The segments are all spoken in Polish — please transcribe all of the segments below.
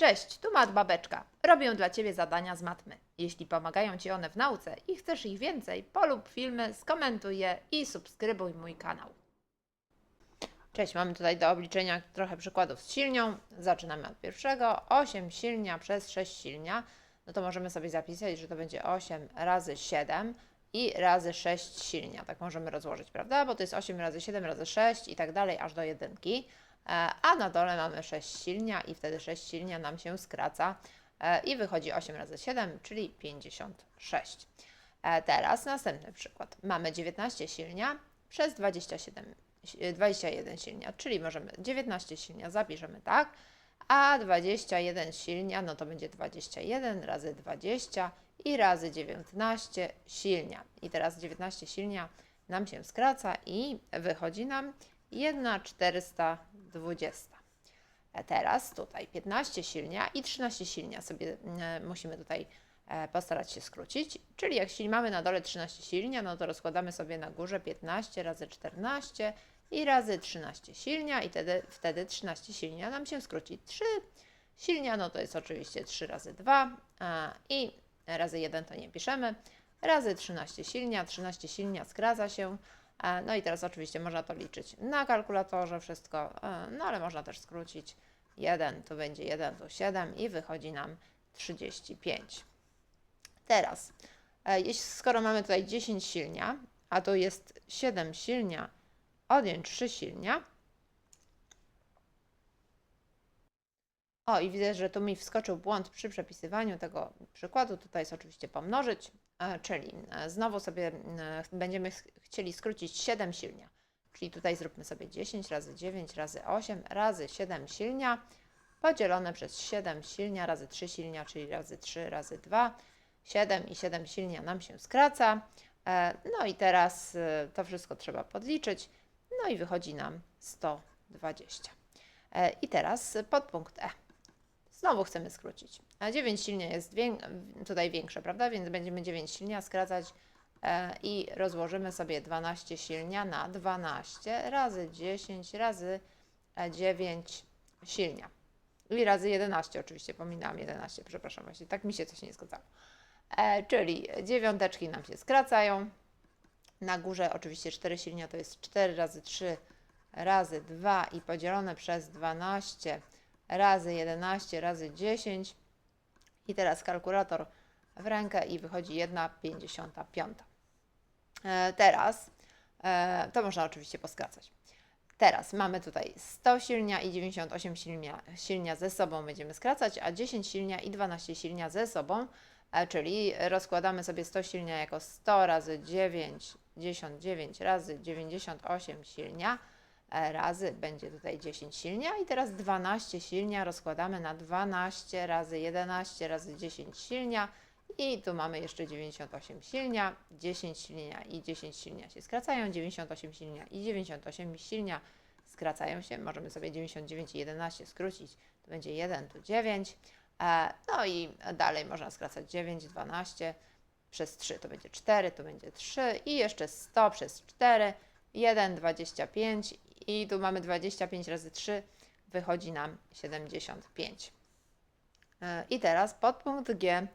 Cześć, tu Mat Babeczka. Robię dla Ciebie zadania z matmy. Jeśli pomagają Ci one w nauce i chcesz ich więcej, polub filmy, skomentuj je i subskrybuj mój kanał. Cześć, mamy tutaj do obliczenia trochę przykładów z silnią. Zaczynamy od pierwszego. 8 silnia przez 6 silnia. No to możemy sobie zapisać, że to będzie 8 razy 7 i razy 6 silnia. Tak możemy rozłożyć, prawda? Bo to jest 8 razy 7 razy 6 i tak dalej, aż do jedynki. E, A na dole mamy 6 silnia i wtedy 6 silnia nam się skraca e, i wychodzi 8 razy 7, czyli 56. E, Teraz następny przykład. Mamy 19 silnia przez 27, si- 21 silnia, czyli możemy 19 silnia zapiszemy tak, a 21 silnia, no to będzie 21 razy 20 i razy 19 silnia. I teraz 19 silnia nam się skraca i wychodzi nam 1 420. E, Teraz tutaj 15 silnia i 13 silnia sobie e, musimy tutaj e, postarać się skrócić. Czyli jak mamy na dole 13 silnia, no to rozkładamy sobie na górze 15 razy 14 i razy 13 silnia i wtedy, wtedy 13 silnia nam się skróci. 3 silnia, no to jest oczywiście 3 razy 2 a, i razy 1 to nie piszemy. Razy 13 silnia, 13 silnia skraca się. E, No i teraz oczywiście można to liczyć na kalkulatorze wszystko, e, no ale można też skrócić. 1 to będzie 1, to 7 i wychodzi nam 35. Teraz, e, skoro mamy tutaj 10 silnia, a to jest 7 silnia, odjąć 3 silnia. O, i widzę, że tu mi wskoczył błąd przy przepisywaniu tego przykładu. Tutaj jest oczywiście pomnożyć, czyli e, znowu sobie e, będziemy ch- chcieli skrócić 7 silnia. Czyli tutaj zróbmy sobie 10 razy 9 razy 8 razy 7 silnia podzielone przez 7 silnia razy 3 silnia, czyli razy 3 razy 2. 7 i 7 silnia nam się skraca. E, No i teraz e, to wszystko trzeba podliczyć. No i wychodzi nam 120. E, I teraz podpunkt E. Znowu chcemy skrócić. A 9 silnia jest wię- tutaj większe, prawda? Więc będziemy 9 silnia skracać e, i rozłożymy sobie 12 silnia na 12 razy 10 razy e, 9 silnia. I razy 11 oczywiście, pominęłam 11, przepraszam, właśnie tak mi się coś nie zgadzało. E, czyli dziewiąteczki nam się skracają. Na górze oczywiście 4 silnia to jest 4 razy 3 razy 2 i podzielone przez 12 razy 11 razy 10. I teraz kalkulator w rękę i wychodzi 1,55. E, teraz e, to można oczywiście poskracać. Teraz mamy tutaj 100 silnia i 98 silnia, silnia ze sobą będziemy skracać, a 10 silnia i 12 silnia ze sobą, e, czyli rozkładamy sobie 100 silnia jako 100 razy 9, 99 razy 98 silnia, razy będzie tutaj 10 silnia. I teraz 12 silnia rozkładamy na 12 razy 11 razy 10 silnia. I tu mamy jeszcze 98 silnia, 10 silnia i 10 silnia się skracają, 98 silnia i 98 silnia skracają się. Możemy sobie 99 i 11 skrócić, to będzie 1, tu 9. E, No i dalej można skracać 9, 12 przez 3 to będzie 4, to będzie 3 i jeszcze 100 przez 4, 1, 25 i tu mamy 25 razy 3, wychodzi nam 75. E, I teraz podpunkt G.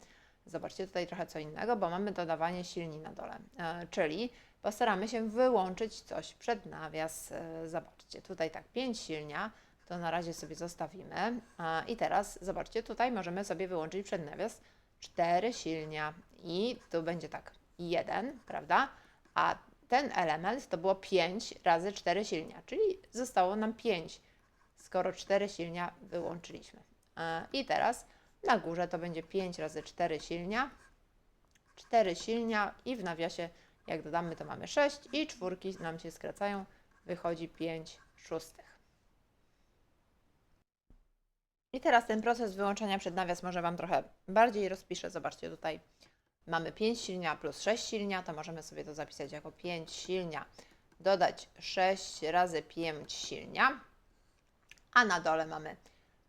Zobaczcie tutaj trochę co innego, bo mamy dodawanie silni na dole. E, czyli postaramy się wyłączyć coś przed nawias. E, zobaczcie, tutaj tak 5 silnia, to na razie sobie zostawimy. I teraz zobaczcie, tutaj możemy sobie wyłączyć przed nawias 4 silnia i tu będzie tak 1, prawda? A ten element to było 5 razy 4 silnia, czyli zostało nam 5, skoro 4 silnia wyłączyliśmy. E, I teraz na górze to będzie 5 razy 4 silnia. 4 silnia i w nawiasie, jak dodamy, to mamy 6 i czwórki nam się skracają. Wychodzi 5 szóstych. I teraz ten proces wyłączania przed nawias może Wam trochę bardziej rozpiszę. Zobaczcie tutaj. Mamy 5 silnia plus 6 silnia, to możemy sobie to zapisać jako 5 silnia. Dodać 6 razy 5 silnia. A na dole mamy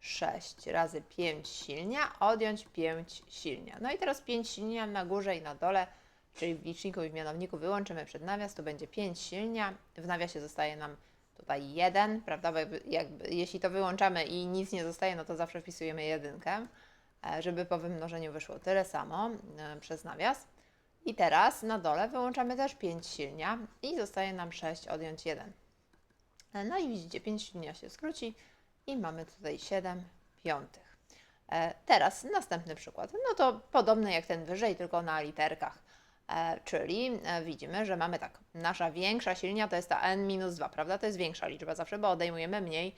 6 razy 5 silnia, odjąć 5 silnia. No i teraz 5 silnia na górze i na dole, czyli w liczniku i w mianowniku wyłączymy przed nawias, to będzie 5 silnia. W nawiasie zostaje nam tu tutaj 1, prawda? Bo jakby, jakby, jeśli to wyłączamy i nic nie zostaje, no to zawsze wpisujemy jedynkę, żeby po wymnożeniu wyszło tyle samo e, przez nawias. I teraz na dole wyłączamy też 5 silnia i zostaje nam 6 odjąć 1. E, No i widzicie, 5 silnia się skróci i mamy tutaj 7 piątych. E, Teraz następny przykład. No to podobny jak ten wyżej, tylko na literkach. E, Czyli e, widzimy, że mamy tak, nasza większa silnia to jest ta n-2, prawda? To jest większa liczba zawsze, bo odejmujemy mniej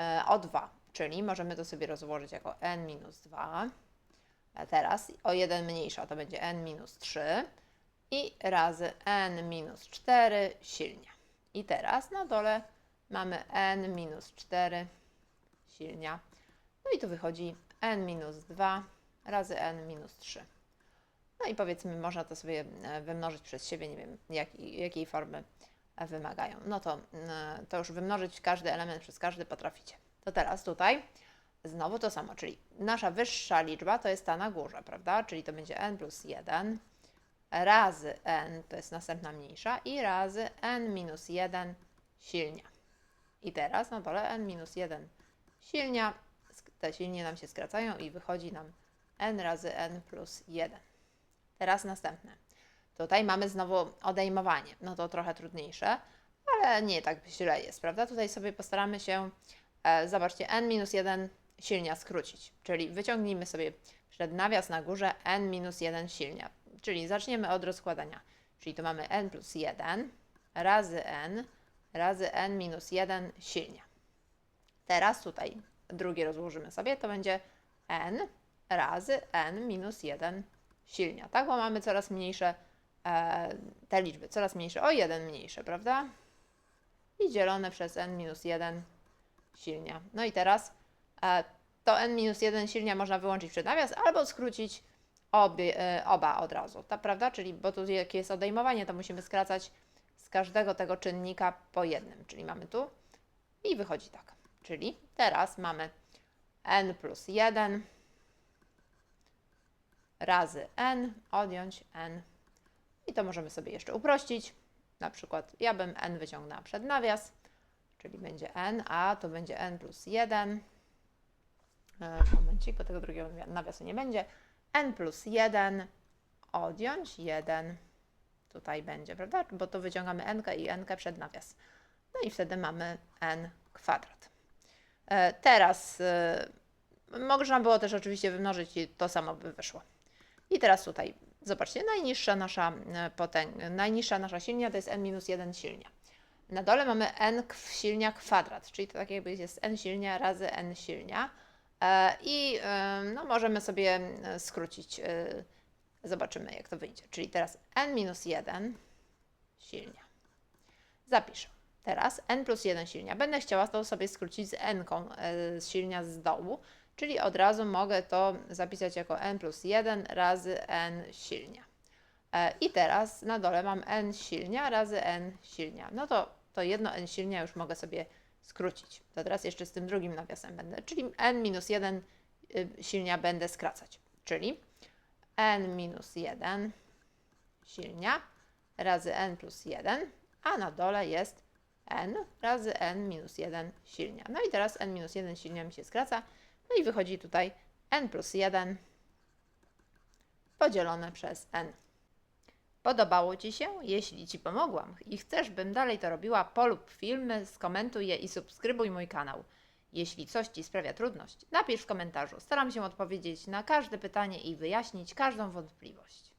e, o 2. Czyli możemy to sobie rozłożyć jako n-2. A teraz o 1 mniejsza to będzie n-3 i razy n-4 silnia. I teraz na dole mamy n-4 silnia. No i tu wychodzi n-2 razy n-3. No i powiedzmy, można to sobie e, wymnożyć przez siebie, nie wiem jak, jakiej formy e, wymagają. No to, e, to już wymnożyć każdy element przez każdy potraficie. To teraz tutaj znowu to samo, czyli nasza wyższa liczba to jest ta na górze, prawda? Czyli to będzie n plus 1 razy n, to jest następna mniejsza, i razy n minus 1 silnia. I teraz na dole n minus 1 silnia, te silnie nam się skracają i wychodzi nam n razy n plus 1. Teraz następne. Tutaj mamy znowu odejmowanie. No to trochę trudniejsze, ale nie tak źle jest, prawda? Tutaj sobie postaramy się, zobaczcie, n minus 1 silnia skrócić. Czyli wyciągnijmy sobie przed nawias na górze n minus 1 silnia. Czyli zaczniemy od rozkładania. Czyli tu mamy n plus 1 razy n razy n minus 1 silnia. Teraz tutaj drugie rozłożymy sobie, to będzie n razy n minus 1 silnia, tak? Bo mamy coraz mniejsze e, te liczby, coraz mniejsze, o 1 mniejsze, prawda? I dzielone przez n minus 1 silnia. No i teraz e, to n minus 1 silnia można wyłączyć przed nawias albo skrócić obie, e, oba od razu, tak, prawda? Czyli, bo tu jak jest odejmowanie, to musimy skracać z każdego tego czynnika po jednym, czyli mamy tu i wychodzi tak. Czyli teraz mamy n plus 1 razy n, odjąć n. I to możemy sobie jeszcze uprościć. Na przykład ja bym n wyciągnęła przed nawias, czyli będzie n, a to będzie n plus 1. E, Momencik, bo tego drugiego nawiasu nie będzie. n plus 1 odjąć 1 tutaj będzie, prawda? Bo to wyciągamy n i n przed nawias. No i wtedy mamy n kwadrat. E, Teraz e, można było też oczywiście wymnożyć i to samo by wyszło. I teraz tutaj, zobaczcie, najniższa nasza, e, potęg, najniższa nasza silnia to jest n-1 silnia. Na dole mamy n silnia kwadrat, czyli to tak jakby jest n silnia razy n silnia. E, I e, no, możemy sobie e, skrócić, e, zobaczymy jak to wyjdzie. Czyli teraz n-1 silnia. Zapiszę. Teraz n plus 1 silnia. Będę chciała to sobie skrócić z n z silnia z dołu, czyli od razu mogę to zapisać jako n plus 1 razy n silnia. E, I teraz na dole mam n silnia razy n silnia. No to to jedno n silnia już mogę sobie skrócić. To teraz jeszcze z tym drugim nawiasem będę, czyli n minus 1 y, silnia będę skracać. Czyli n minus 1 silnia razy n plus 1, a na dole jest n razy n minus 1 silnia. No i teraz n minus 1 silnia mi się skraca, no i wychodzi tutaj n plus 1 podzielone przez n. Podobało Ci się? Jeśli Ci pomogłam i chcesz, bym dalej to robiła, polub filmy, skomentuj je i subskrybuj mój kanał. Jeśli coś Ci sprawia trudność, napisz w komentarzu. Staram się odpowiedzieć na każde pytanie i wyjaśnić każdą wątpliwość.